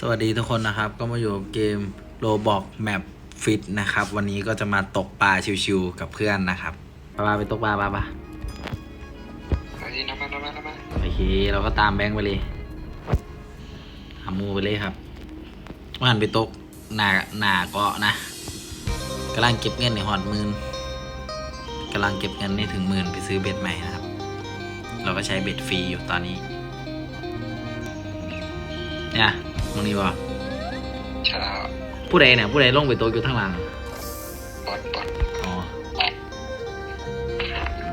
สวัสดีทุกคนนะครับ ก็มาอยู่กับเกม Roblox Map Fit นะครับ วันนี้ก็จะมาตกปลาชิวๆกับเพื่อนนะครับปลาไปตกปลาปลาปะเฮ้ยน้ำมันน้ำมันน้ำมันโอเคเราก็ตามแบงค์ไปเลยหามูไปเลยครับว่าหันไปตกหนาหนาเกาะนะกำลังเก็บเงินในหอดหมื่นกำลังเก็บเงินในถึงหมื่นไปซื้อเบ็ดใหม่นะครับ เราก็ใช้เบ็ดฟรีอยู่ตอนนี้เนี่ย มึงนี่บอกชาลาผู้ใดเนี่ยผู้ใดลงไปโต๊ะอยู่ข้างหลังบอดบอดอ๋อ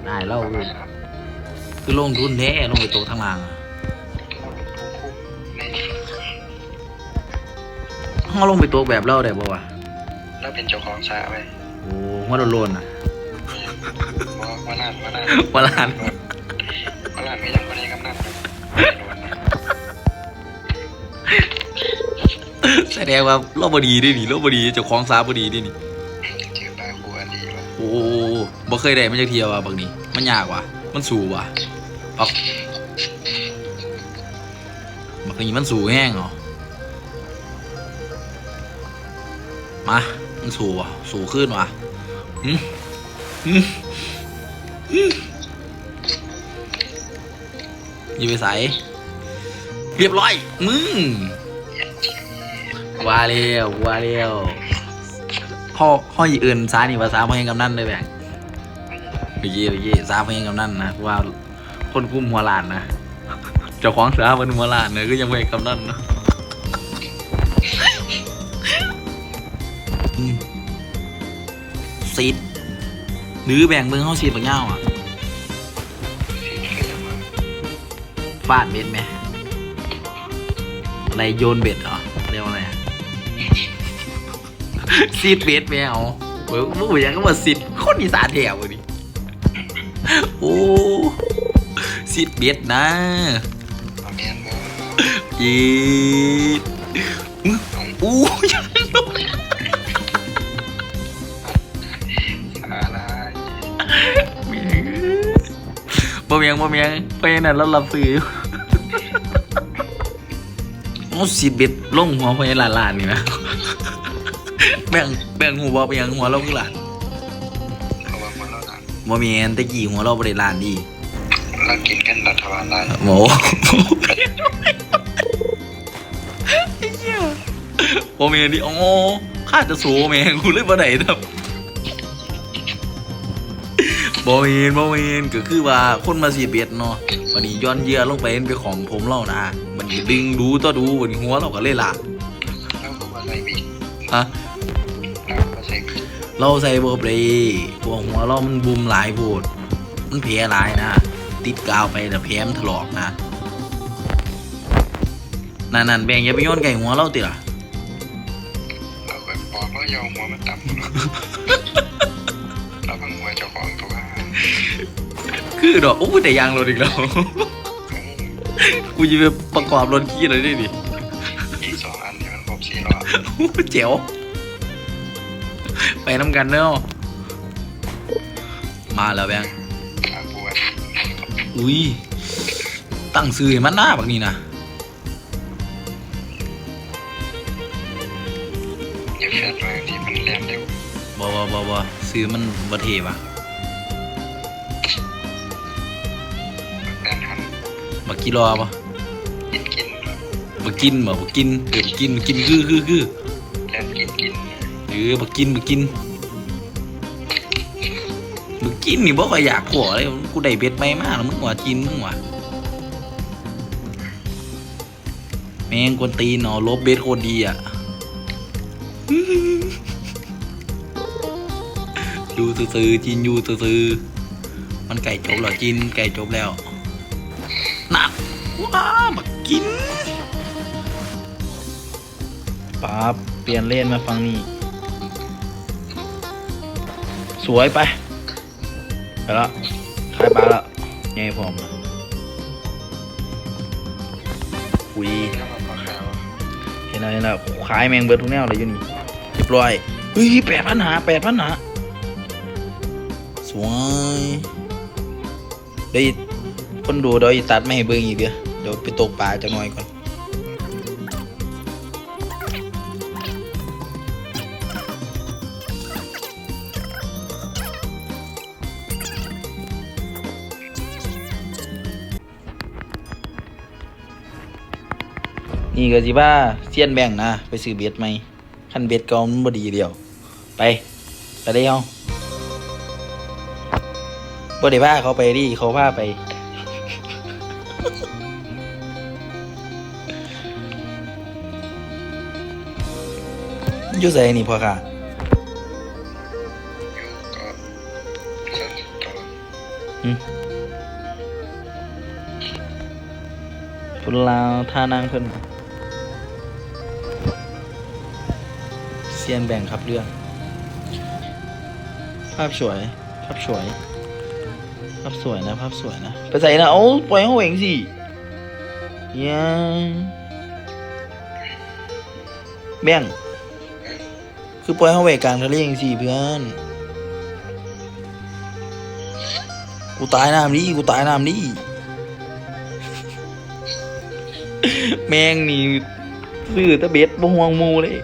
ได้เล่าคือคือลงทุนแท้ลงไปโต๊ะข้างหลังในห้องลงไปโต๊ะแบบเล่าได้ป่าวะแล้วเป็นเจ้าของสาไปโอ้หัวโลนๆอะว่าว่านั่นว่านั่นว่าลานว่านั่นก็ยังไม่ได้ แสดงว่าเราบดีดินี่เราบดีเจ้าของซาบดีดินี่เจอปลาคัวดีว่ะโอ้บ่เคยได้มันจะเทียวว่ะบางนี้มันยากว่ะ มันสูว่ะปักบางนี้มันสูแห้งเหรอมามันสูว่ะสูขึ้นว่ะหืมหืมหืมอยี่าไปใส่เรียบร้อยมึง ว่าเร็วว่าเร็วพ่อพ่ออีอื่นซานี่ภาษาพ่อเองกำนันเลยแบ่งเมื่อกี้เมื่อกี้ซาพ่อเองกำนันนะว่าคนกุ้มหัวลานนะเจ้าของซาเป็นหัวลานเนอะก็ยังไม่กำนันนะอืมซีดหรือแบ่งเมืองเขาซีดบางเง่าอะฟาดเบ็ดไหมอะไรโยนเบ็ดเหรอ ซีดเบ็ดไหมเอาเว้ยมึงอกยังก็มาซีดคนอีสานแถวดิโอ้ซีดเบ็ดนะยีดอู้ยังลงบ่เมียงบ่เมียงเพราะนั้นเรารับซื้อโอ้ซีดเบ็ดลงหัวเพราะนั้นหลานๆนี่นะ แบ่งแบ่งหัวบ่ไปยังหัวเราคือหลานเขาว่ามันเราดังบ่มีอันแตะกี้หัวเราบ่ได้ล้านดีเรากินกันรัฐบาลได้โหบ่มีอันนี้อ๋อข้าจะสู้แม่งกูเลยบ่ได้ครับบ่มีบ่มีก็คือว่าคนมาสีเบ็ดเนาะวันนี้ย้อนเหยื่อลงไปเป็นของผมเล่านะมันนี้ดึงดูต่อดูวันนี้หัวเราก็เลยล่ะแล้วก็ว่าใส่บิ๊กฮะแล้วก็ใส่บิ๊ก เราใส่บ่เปรพวกหัวเรามันบุมหลายโพดมันแผลหลายนะ ติดกาวไปแต่แผลมันถลอกนะนั่นนั่นแบ่งอย่าไปโยนไก่หัวเราติล่ะเราแบบบอกว่ายอมหัวมันต่ำเราบังหัวเจ้าของตัวคือดอกโอ้ยแต่ยางรถอีกแล้วกูจะไปประกอบรถขี้อะไรได้ดิอีกสองอันที่มันครบสี่รอบโอ้ยเจ๋ว ไปน้ำกันเนาะมาแล้วแบงค์ขาบวชอุ้ย ตั้งซื้อให้มันหน้าแบบนี้นะอย่าเฟียดไว้ที่มันแรงเร็วบอบอบอบอซื้อมันบัเทปะแดนหันบักกิรอปะกินกินบักกินบ่บักกินเออบักกินบักกินคือคือคือแดนกินกินเออบักกินบักกินบักกินนี่บ่ค่อยอยากขอเลยกูได้เบ็ดไม่มากแล้วมึงว่ากินมึงว่าแม่งกวนตีนเนาะลบเบ็ดโคตรดีอะอยู่ซื่อจินอยู่ซื่อมันไก่จบแล้วจินไก่จบแล้วหนักว้าบักกินป๊าบเปลี่ยนเลนมาฟังนี่ สวยไปไปแล้วขายปลาแล้วไงผมอุ้ยแล้วมันมาขาวเห็นแล้วเห็นแล้วขายแมงเบิดทุกแนวเลยอยู่นี่เรียบร้อยเฮ้ยแปดพันหาแปดพันหาสวยได้คนดูเดี๋ยวตัดไม่ให้เบิ่งอีกเดียวเดี๋ยวไปตกปลาจะน้อยก่อน นี่ก็สิว่าเซียนแบ่งนะ ไปซื้อเบ็ดไหมคันเบ็ดเก่ามันบ่ดีเดียว ไปไปเลยเฮาบ่ได้พาเขาไปดิเขาพาไป อยู่ไสนี่พ่อค่ะอยู่นต่อคนลาวท่านางเพิ่น ซียนแบ่งครับเรื่อง ภาพสวย ภาพสวย ภาพสวยนะ ภาพสวยนะ ไปใส่นะเอาปล่อยเขาเองสิยังแบ่ง คือปล่อยเขาไว้กลางทะเลเองสิเพื่อน กูตายน้ำนี่กูตายน้ำนี่แมงนี่ซื้อแตะเบ็ดบ่ห่วงหมูเลย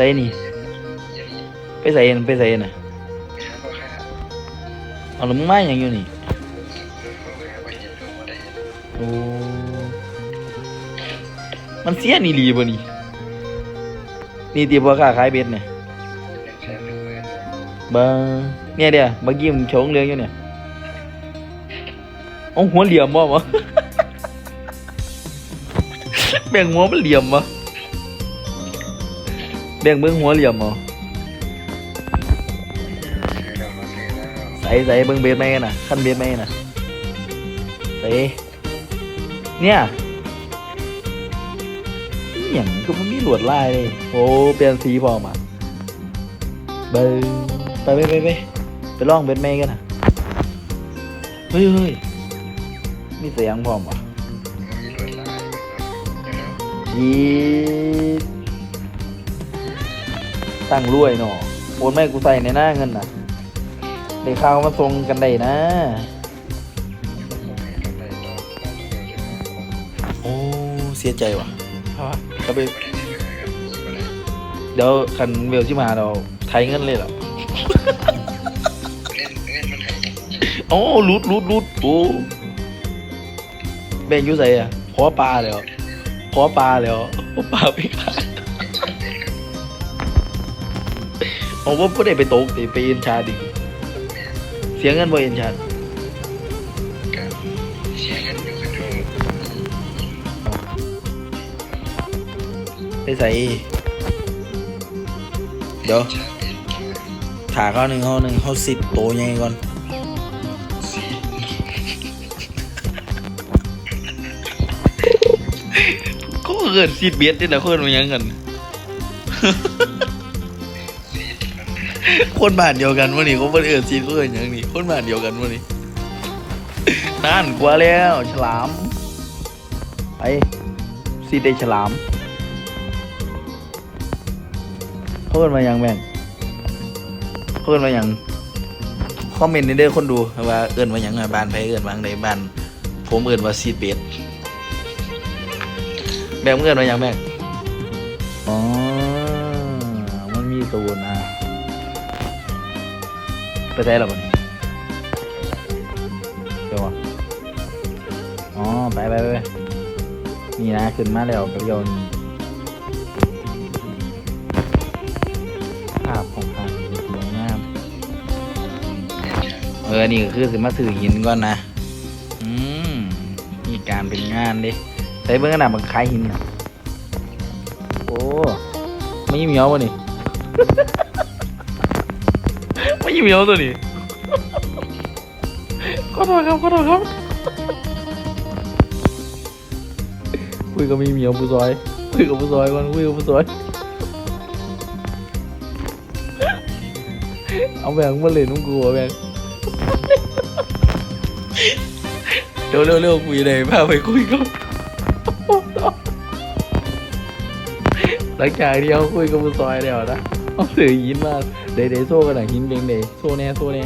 ใส่นี่ ไปใส่นั่นไปใส่น่ะไปหาพ่อค้าเอาลมึงมาอย่างอยู่นี่โอ้มันเสียนี่ลีบ่นี่นี่ตีบ่ค้าขายเบ็ดเนี่ยเงินแสนหนึ่งหมื่นบ่เนี่ยเดี๋ยวเมื่อกี้มชงเรื่องอยู่เนี่ยเอาหัวเหลี่ยมบ่วะแบ่งหัวมันเหลี่ยมบ่ แบ่งเบิ่งหัวเหลี่ยมบ่ซื้อแล้วมาซื้อแล้วใส่ใส่เบิ่งเบ็ดไหมกันน่ะคันเบ็ดไหมน่ะใส่เนี่ยอหย่างคือมันมีลวดลายเลยโอ้เปลี่ยนสีพร้อมอะเบิ่งไปไปไปไปไปลองเบ็ดไหมกันน่ะเฮ้ยเฮ้ยมีเสียงพร้อมอะมีลวดลายอยู่แล้วยีด ตั้งรวยเนาะโอนไม่กูใส่ในหน้าเงินน่ะได้ข้าวมาส่งกันได้นะได้ต่อได้เงินสิบห้าคนโอ้เสียใจว่ะก็ไปไม่ได้เสียครับไม่ได้เดี๋ยวคันเวลที่มาเราไทยเงินเลยเหรอเงินเงินมันหายโอ้รูดรูดรูดโอ้แบ่งอยู่ใส่อะขอปลาแล้วขอปลาแล้วขอปลาไปขาย ผมว่าไม่ได้ไปตกต่ไปเอ็นชาดิเสียเงินบ่เอ็นชาเสียเงินอยู่กันดูไปใส่เดี๋ยวชาเป็นถาเขาหนึ่งเขาหนึ่งเขาสิบโตยังไงก่อนสีก็เกินสิบเบียดนี่แหละคนมันยังกัน คนบ้านเดียวกันวะนี่เขาเป็นเอินซีเขาเอินอย่างนี้คนบ้านเดียวกันวะนี่นั่นกลัวแล้ว ฉลามไปซีได้ฉลามเขาเอินมาอย่างแม่งเขาเอินมาอย่างคอมเมนต์ในเด้อคนดูว่าเอินมาอย่างไงบ้านไผเอินมางในบ้านผมเอินว่าซีเบดแบ่งเอินมาอย่างแม่งอ๋อมันมีตูนะ ไปใช้หรอปะเนี่ยเดี๋ยววะอ๋อไปไปไปนี่นะขึ้นมาแล้วกับโยนภาพของทางสวยงามเออนี่ก็คือสิมาถือหินก่อนนะ อืมมีการเป็นงานดิใส่เบื้องขนาดมันคล้ายหินอะโอ้ไม่ยิ้มเหมียววะนี่ ไม่ยิ้เมียวตัวนี้ขอโทษครับขอโทษครับคุยกับมีเมียวผู้ซอยคุยกับผู้ซอยก่อนคุยกับผู้ซอยเอาแบงค์มาเลยนุ่งกลัวแบงค์เร็วเร็วเร็วคุยเลยพาไปคุยกับหลังจากที่เขาคุยกับผู้ซอยแล้วนะ เอาเสือหินมาเดยวเดยวโซ่กันหน่อยหินเบงเดยวโซ่แน่โซ่แน่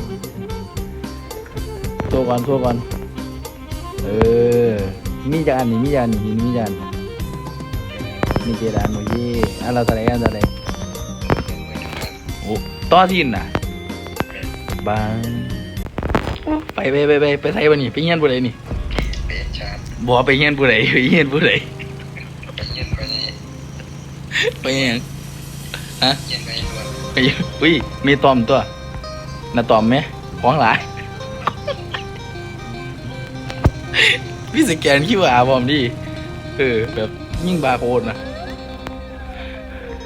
โซ่ก่อนโซ่ก่อนเออมีจานนี่มีจานนี่หิมีจานมีเจดานโอ้ยอันเรอะไรอันอะไรโอ้ต่อทินน่ะบางไปไปไปไปไปไทยวันนี้ไปเงี้ยนบ่ได้นี่บบอกไปเฮียนผู้ใดไปเฮียนผู้ใดไปเย็นไปในไปเฮียน ฮะ เย็นไปในรวดไปเฮียนอุ้ย มีตอมตัวน่าตอมไหมของหลาย พี่สแกนคิวอาบอมดิเออ แบบยิ่งบาร์โค้ดนะ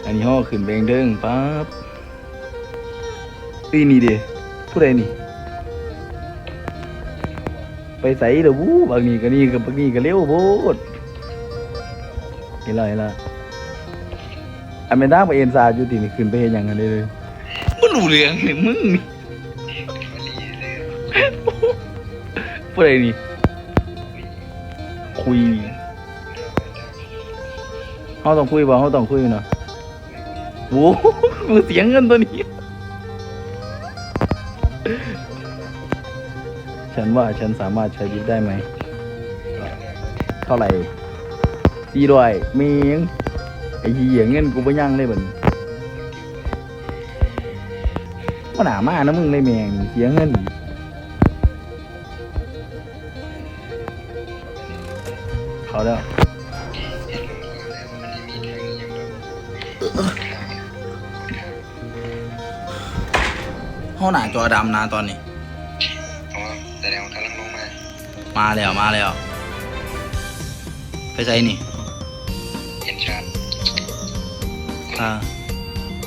อันนี้ห่อขึ้นเบงเด้งปั๊บอีนี่เดิผู้ใดนี่ ไปใส่เด้อวู้บางนี่ก็นี่กับบางนี่ก็เร็วโพดเห็นและเห็นและ อันเป็นทางไปเอ็นซาอยู่ตินี่ขึ้นไปเห็นอย่างนั้นได้เลยมันรู้เรื่องนี่มึงนี่วันนี้เลยผู้ใดนี่ คุยเขาต้องคุยบ่เขาต้องคุยเนาะโว้มือเสียงเงินตัวนี้ ฉันว่าฉันสามารถใช้ลิฟต์ได้ไหม เท่าไหร่สี่ร้อยเมียง ไอ้เหี้ยเงินกูไปยังเลยบัดนก็หนามานะมึงเลยแมงเสียเงินเขาแล้วเห็นแล้วมันมีทางอย่างแบบห้องหนาจอดำนะตอนนี้ อ๋อแสดงว่ากำลังลงมา มาแล้วมาแล้ว ไปใส่นี่ อ่า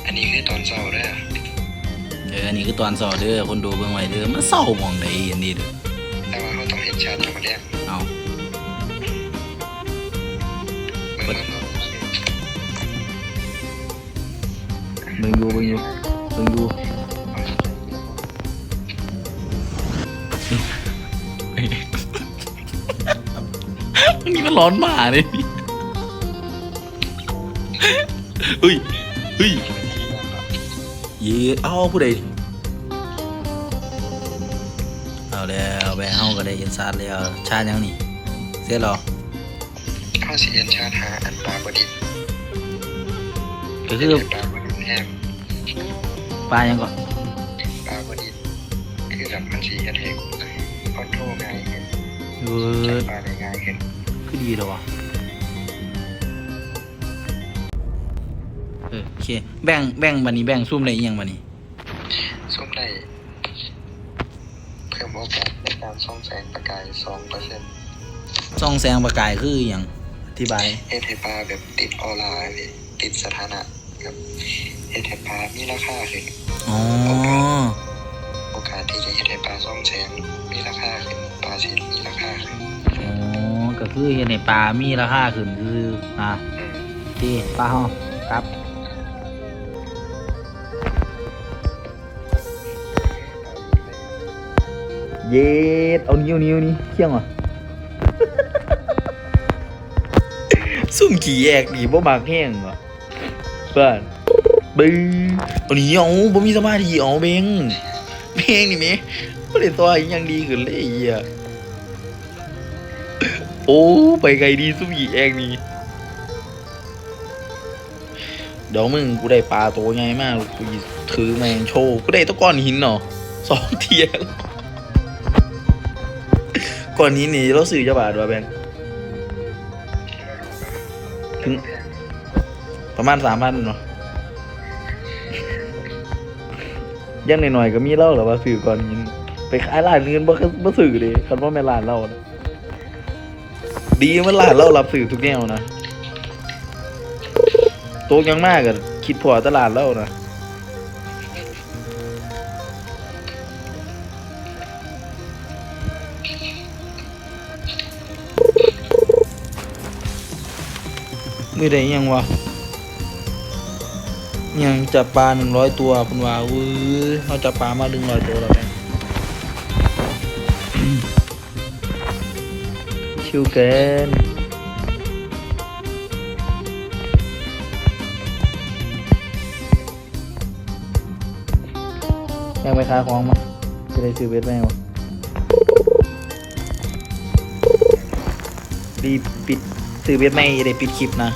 อันนี้คือตอนเช้าเด้อเอออันนี้คือตอนสอเด้อคนดูเบิ่งไว้เด้อมันเศร้ามองได้เห็นดีเด้อแต่ว่าเขาต้องเห็นชัดธรรมดาเอาเบิ่งเบิ่งเบิ่งอยู่เบิ่งอยู่เบิ่งอยู่มันนี่มันร้อนหมาเลย เฮ้ยเฮ้ยเย้เอ้าผู้ใดนี่เอาแล้วแบงเฮาก็ได้อินซาร์แล้วชาติยังนี่เสร็จแล้วเขาสิเห็นชัดหาอันปลาบดินก็คือปลาบดินแห้งปลายังก่อนปลาบดินคือแบบมันสีเห็ดเห็ดคอนโทรลง่ายขึ้นเอจัอบปลาได้ง่ายขึ้นคือดีแล้ววะ แบ่งแบ่งบันนี้แบ่งซุ่มได้อีหยังบันนี้ส้มได้เพิ่มโอกาสในการส่องแสงประกาย2%เปอร์เซ็นต์ซ่องแสงประกายคืออหย่างอธิบายเฮ็ดให้ปลาแบบติดออร่าเลยติดสถานะกับเฮ็ดให้ปลามีราคาขึ้นอ๋อโอกาสที่จะเฮ็ดให้ปลาส่องแสงมีราคาขึ้นปลาสิมีราคาขึ้นอ๋อก็คือเห็นในปลามีราคาขึ้นคืออะอืมที่ปลาห้องครับ เย็ดเอานิ้วนิ้วนี่เคี่ยงเหรอซุ่มขี่แยกดีบ่มากแห้งเหรอเพื่อนบึ้งเอานี้เอาบ่มีสมาธิเอาเบงเบงนี่แหมบ่ได้ตัวยังดีขึ้นเลยไอ้เหี้ยโอ้ไปไกลดีซุ่มขี่แยกนี่เดี๋ยวมึงกูได้ปลาตัวใหญ่มากกูถือแมงโชว์กูได้ตะก้อนหินเนาะสองเทียว ก่อนนี้นี่เราซื้อจะบาทวะแบงค์ถึงประมาณสามพันเนาะยังหน่อยๆก็มีเล่าหรอว่าซื้อก่อนนี้ไปขายร้านเงินบ่คือบ่ซื้อเลยคันว่าแม่นร้านเล้านะดีมันร้านเล้ารับซื้อทุกแนวนะโต๊ะยังมากก็คิดพอตลาดเล้านะ มือใดยังวะยังจับปลาหนึ่งร้อยตัวคุณว่าเว้ยเขาจับปลามาหนึ่งร้อยตัวแล้วแม่ชิวเกินยังไปขายของมาจะได้ซื้อเบสไหมวะรีบปิดซื้อเบสไม่ได้ปิดคลิปนะ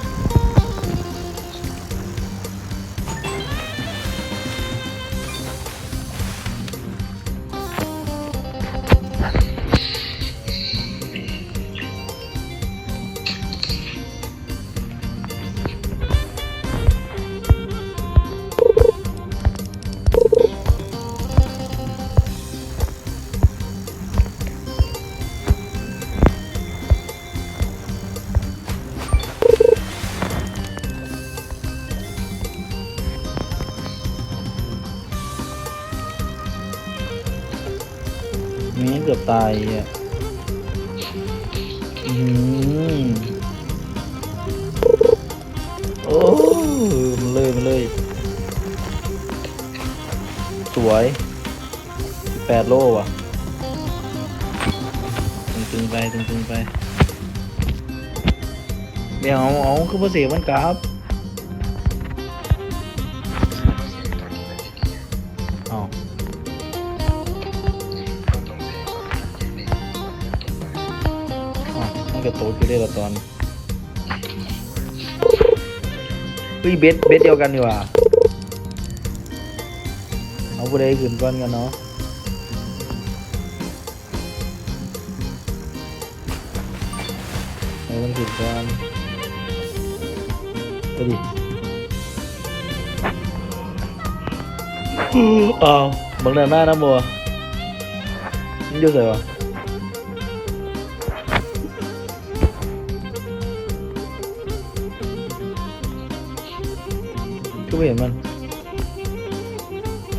เกือบตายอะอืมโอ้มันเลยมันเลย สวยแปดโลว่ะตึงๆไปตึงๆไป เดี๋ยวเอาเอาคือภาษีมันกราบตอ เอามันก็โตอยู่ได้ละตอนเฮ้ยเบสเบสเดียวกันดีกว่าเอาผู้ใดขึ้นก่อนกันเนาะให้มันขึ้นก่อนไปดิอ้าวบังเดินหน้านะบัวมันอยู่ไหนวะ ก็ไม่เห็นมัน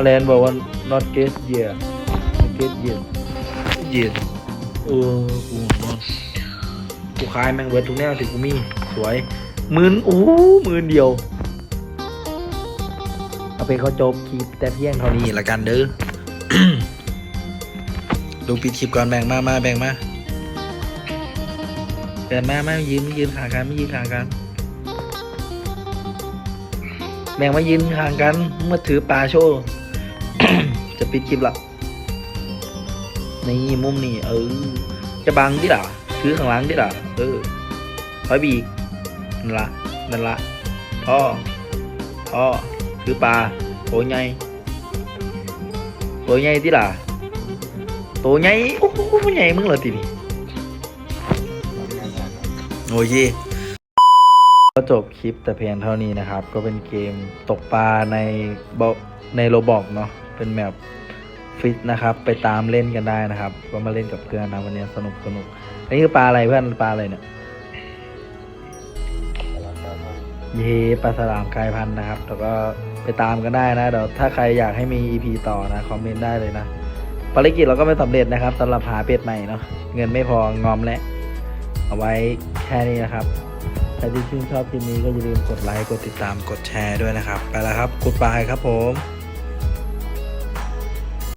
แลนบอกว่า not get year get year year เออกูหัวนอนกูขายแมงเบิดทุกแนวที่กูมี สวยหมื่นโอ้หมื่นเดียว เอาไปเขาจบคลิปแต่เพียงเท่านี้ละกันเด้อดูปิดคลิปก่อนแบ่งมามาแบ่งมาแบ่งมามายืนยืนขางกันไม่ยืนขางกัน แบ่งมายืนห่างกันเมาถือปลาโชว์จะปิดคลิปละนี่มุมนี่เออ จะบังดิล่ะถือข้างหลังดิล่ะเออถอยบีนั่นละนั่นละพ่อพ่อถือปลาโตใหญ่โตใหญ่ดิล่ะโตใหญ่โอ้โหใหญ่มึงเหรอตินี่โอ้ย ก็จบคลิปแต่เพียงเท่านี้นะครับ ก็เป็นเกมตกปลาในบในโรบอกเนาะเป็นแบบฟิตนะครับ ไปตามเล่นกันได้นะครับ ก็มาเล่นกับเพื่อนนะวันนี้สนุกสนุกอันนี้คือปลาอะไรเพื่อนปลาอะไรเนี่ยเยปลาสลามกายพันธุ์นะครับ แล้วก็ไปตามกันได้นะเดี๋ยวถ้าใครอยากให้มี EP ต่อนะคอมเมนต์ได้เลยนะภารกิจเราก็ไม่สำเร็จนะครับสำหรับหาเป็ดใหม่เนาะเงินไม่พองอมแล้วเอาไว้แค่นี้นะครับ ใครที่ชื่นชอบคลิปนี้ก็อย่าลืมกดไลค์ กดติดตาม กดแชร์ด้วยนะครับ ไปแล้วครับกดบายครับผม